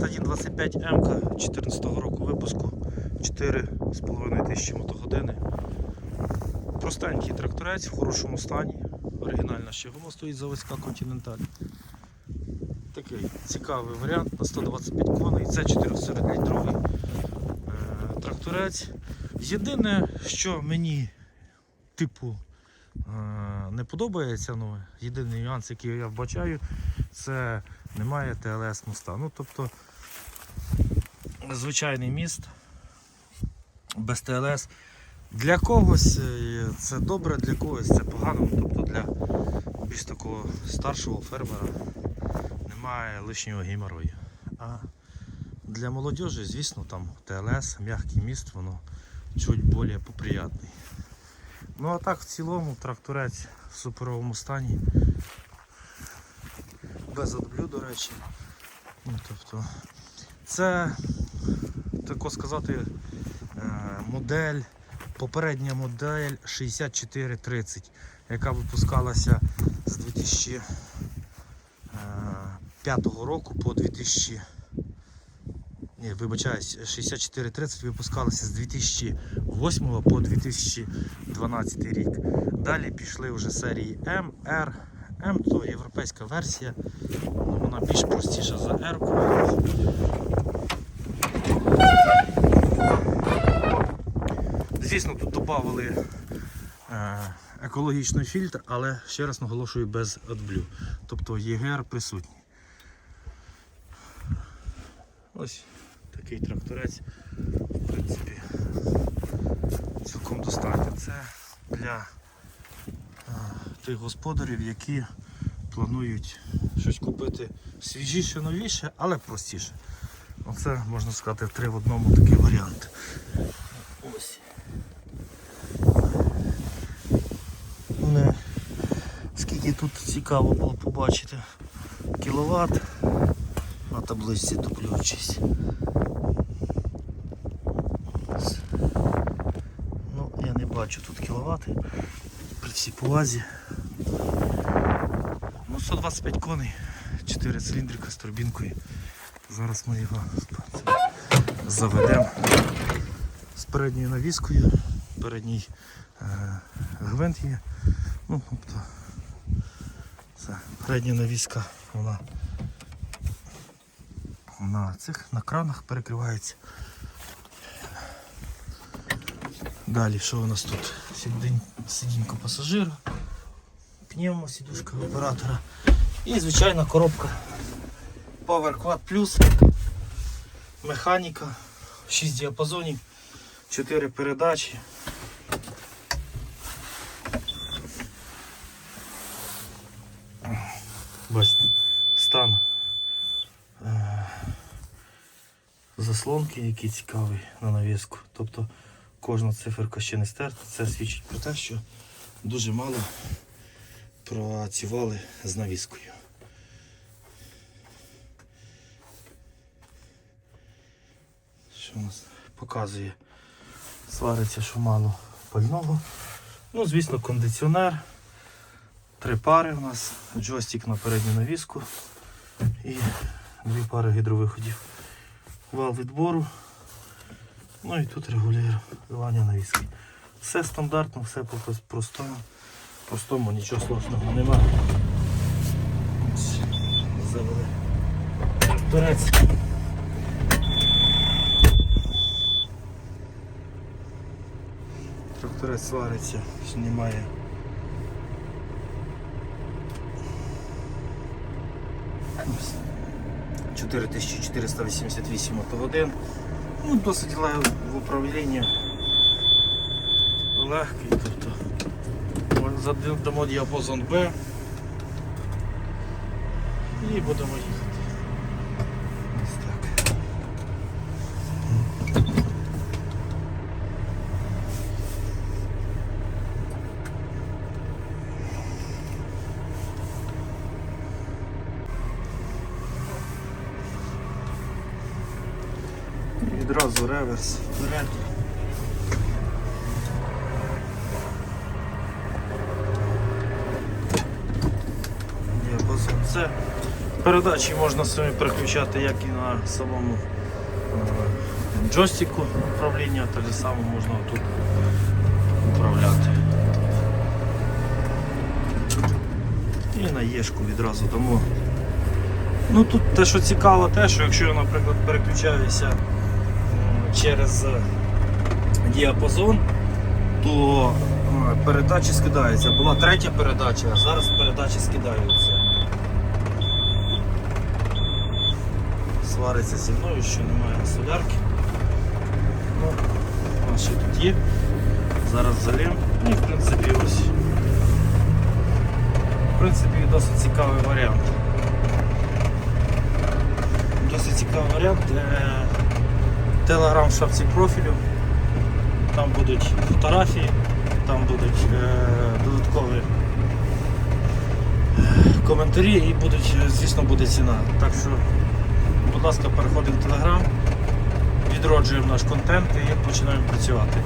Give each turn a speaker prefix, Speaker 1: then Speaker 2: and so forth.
Speaker 1: 5125 МК 14 року випуску 4,5 тисячі мотогодини. Простенький тракторець в хорошому стані, оригінальна ще гума стоїть заводська континенталь. Такий цікавий варіант на 125 коней, це 4-літровий е, тракторець. Єдине, що мені типу не подобається, ну, єдиний нюанс, який я вбачаю, це немає ТЛС моста. Ну, тобто звичайний міст без ТЛС. Для когось е, це добре, для когось це погано. Ну, Тобто для більш такого старшого фермера немає лишнього геморрою. А для молодежі, звісно, там ТЛС, м'який міст, воно чуть більш поприятний. Ну а так в цілому тракторець в суперовому стані. Без отблю, до речі. Ну, тобто, це, тако сказати, е, модель, попередня модель 6430, яка випускалася з 2005 року по 2000. Ні, вибачаюсь, 6430 випускалася з 2008 по 2012 рік. Далі пішли вже серії М, Р. М то європейська версія, ну, вона більш простіша за R. Звісно, тут додали е, екологічний фільтр, але ще раз наголошую без адблю. Тобто ЄГР присутній. Ось такий тракторець, в принципі, цілком достатньо. Це для е, тих господарів, які планують щось купити свіжіше, новіше, але простіше. Оце можна сказати три в одному такий варіант. Ось. Мене скільки тут цікаво було побачити кіловат на табличці топлюючись. Ось. Ну, я не бачу тут кіловати при всій повазі. Ну, 125 коней, 4 циліндрика з турбінкою. Зараз ми його заведемо з передньою навіскою. Передній е, гвинт є. Ну, тобто, це передня навіска, вона на цих на кранах перекривається. Далі що у нас тут? Сидінь, сидінько пасажира, пневмо, сідушка оператора і звичайна коробка Power Quad Plus, механіка, 6 діапазонів, 4 передачі. Бачите, стан е, заслонки, який цікавий на навіску. Тобто кожна циферка ще не стерта. Це свідчить про те, що дуже мало працювали з навіскою. Що у нас показує? Свариться, що мало пального. Ну, звісно, кондиціонер. Три пари у нас, джойстик на передню навіску і дві пари гідровиходів. Вал відбору. Ну і тут регулювання навіски. Все стандартно, все по простому. Простому нічого сложного нема. Завели. Торець. Тракторець свариться, знімає. Ось. 4488 мотогодин. Ну, досить легко в управлінні. Легкий, тобто. Задамо діапазон Б. І будемо їхати. Відразу реверс вперед. Діапазон С. Передачі можна самі переключати як і на самому е, джойстику управління, так само можна тут управляти. І на єшку відразу дамо. Ну тут те, що цікаво, те, що якщо я, наприклад, переключаюся через е, діапазон, то е, передачі скидаються. Була третя передача, а зараз передачі скидаються. Свариться зі мною, що немає солярки. Ну, у ще тут є. Зараз залім. І в принципі ось. В принципі, досить цікавий варіант. Досить цікавий варіант. Телеграм в шапці профілю. Там будуть фотографії, там будуть е, додаткові е, коментарі і будуть, е, звісно, буде ціна. Так що, будь ласка, переходимо в Телеграм, відроджуємо наш контент і починаємо працювати.